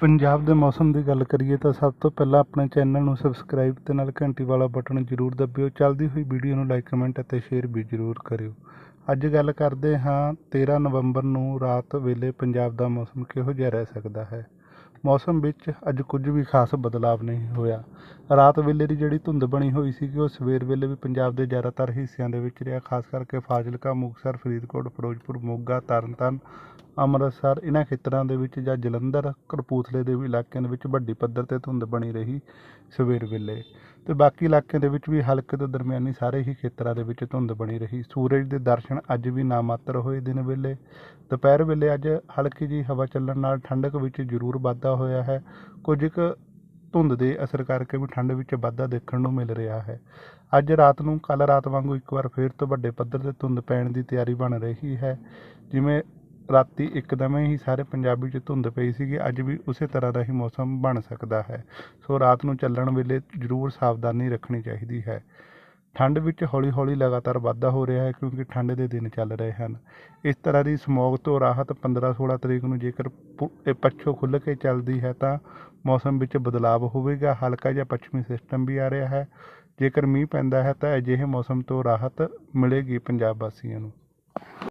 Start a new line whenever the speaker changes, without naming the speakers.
ਪੰਜਾਬ ਦੇ ਮੌਸਮ ਦੀ ਗੱਲ ਕਰੀਏ ਤਾਂ ਸਭ ਤੋਂ ਪਹਿਲਾਂ ਆਪਣੇ ਚੈਨਲ ਨੂੰ ਸਬਸਕ੍ਰਾਈਬ ਤੇ ਨਾਲ ਘੰਟੀ ਵਾਲਾ ਬਟਨ ਜ਼ਰੂਰ ਦਬਿਓ। ਚੱਲਦੀ ਹੋਈ ਵੀਡੀਓ ਨੂੰ ਲਾਈਕ, ਕਮੈਂਟ ਅਤੇ ਸ਼ੇਅਰ ਵੀ ਜ਼ਰੂਰ ਕਰਿਓ। ਅੱਜ ਗੱਲ ਕਰਦੇ ਹਾਂ 13 ਨਵੰਬਰ ਨੂੰ ਰਾਤ ਵੇਲੇ ਪੰਜਾਬ ਦਾ ਮੌਸਮ ਕਿਹੋ ਜਿਹਾ ਰਹਿ ਸਕਦਾ ਹੈ? ਮੌਸਮ ਵਿੱਚ ਅੱਜ ਕੁਝ ਵੀ ਖਾਸ ਬਦਲਾਵ ਨਹੀਂ ਹੋਇਆ। ਰਾਤ ਵੇਲੇ ਦੀ ਜਿਹੜੀ ਧੁੰਦ ਬਣੀ ਹੋਈ ਸੀ ਉਹ ਸਵੇਰ ਵੇਲੇ ਵੀ ਪੰਜਾਬ ਦੇ ਜ਼ਿਆਦਾਤਰ ਹਿੱਸਿਆਂ ਦੇ ਵਿੱਚ ਰਿਹਾ। ਖਾਸ ਕਰਕੇ ਫਾਜ਼ਿਲਕਾ, ਮੁਕਤਸਰ, ਫਰੀਦਕੋਟ, ਫਿਰੋਜ਼ਪੁਰ, ਮੋਗਾ, ਤਰਨਤਾਰਨ, ਅੰਮ੍ਰਿਤਸਰ ਇਹਨਾਂ ਖੇਤਰਾਂ ਦੇ ਵਿੱਚ ਜਾਂ ਜਲੰਧਰ, ਕਪੂਰਥਲੇ ਦੇ ਵੀ ਇਲਾਕਿਆਂ ਦੇ ਵਿੱਚ ਵੱਡੀ ਪੱਧਰ ਤੇ ਧੁੰਦ ਬਣੀ ਰਹੀ ਸਵੇਰ ਵੇਲੇ। ਤੇ ਬਾਕੀ ਇਲਾਕਿਆਂ ਦੇ ਵਿੱਚ ਵੀ ਹਲਕੇ ਤੋਂ ਦਰਮਿਆਨੀ ਸਾਰੇ ਹੀ ਖੇਤਰਾਂ ਦੇ ਵਿੱਚ ਧੁੰਦ ਬਣੀ ਰਹੀ। ਸੂਰਜ ਦੇ ਦਰਸ਼ਨ ਅੱਜ ਵੀ ਨਾਮਾਤਰ ਹੋਏ ਦਿਨ ਵੇਲੇ। ਦੁਪਹਿਰ ਵੇਲੇ ਅੱਜ ਹਲਕੀ ਜੀ ਹਵਾ ਚੱਲਣ ਨਾਲ ਠੰਡਕ ਵਿੱਚ ਜ਼ਰੂਰ ਵਾਧਾ ਹੋਇਆ ਹੈ। ਕੁਝ ਕੁ ਧੁੰਦ ਦੇ ਅਸਰ ਕਰਕੇ ਵੀ ਠੰਡ ਵਿੱਚ ਵਾਧਾ ਦੇਖਣ ਨੂੰ ਮਿਲ ਰਿਹਾ ਹੈ। ਅੱਜ ਰਾਤ ਨੂੰ ਕੱਲ ਰਾਤ ਵਾਂਗੂ ਇੱਕ ਵਾਰ ਫੇਰ ਤੋਂ ਵੱਡੇ ਪੱਧਰ ਤੇ ਧੁੰਦ ਪੈਣ ਦੀ ਤਿਆਰੀ ਬਣ ਰਹੀ ਹੈ। ਜਿਵੇਂ ਰਾਤੀ ਇੱਕਦਮ ਹੀ ਸਾਰੇ ਪੰਜਾਬੀ 'ਚ ਧੁੰਦ ਪਈ ਸੀਗੀ, ਅੱਜ ਵੀ ਉਸੇ ਤਰ੍ਹਾਂ ਦਾ ਹੀ ਮੌਸਮ ਬਣ ਸਕਦਾ ਹੈ। ਸੋ ਰਾਤ ਨੂੰ ਚੱਲਣ ਵੇਲੇ ਜ਼ਰੂਰ ਸਾਵਧਾਨੀ ਰੱਖਣੀ ਚਾਹੀਦੀ ਹੈ। ਠੰਡ ਵਿੱਚ ਹੌਲੀ ਹੌਲੀ ਲਗਾਤਾਰ ਵਾਧਾ ਹੋ ਰਿਹਾ ਹੈ ਕਿਉਂਕਿ ਠੰਡ ਦੇ ਦਿਨ ਚੱਲ ਰਹੇ ਹਨ। ਇਸ ਤਰ੍ਹਾਂ ਦੀ ਸਮੌਗ ਤੋਂ ਰਾਹਤ 15 16 ਤਰੀਕ ਨੂੰ ਜੇਕਰ ਪੁ- ਇਹ ਪੱਛੋਂ ਖੁੱਲ੍ਹ ਕੇ ਚੱਲਦੀ ਹੈ ਤਾਂ ਮੌਸਮ ਵਿੱਚ ਬਦਲਾਵ ਹੋਵੇਗਾ। ਹਲਕਾ ਜਿਹਾ ਪੱਛਮੀ ਸਿਸਟਮ ਵੀ ਆ ਰਿਹਾ ਹੈ। ਜੇਕਰ ਮੀਂਹ ਪੈਂਦਾ ਹੈ ਤਾਂ ਅਜਿਹੇ ਮੌਸਮ ਤੋਂ ਰਾਹਤ ਮਿਲੇਗੀ ਪੰਜਾਬ ਵਾਸੀਆਂ ਨੂੰ।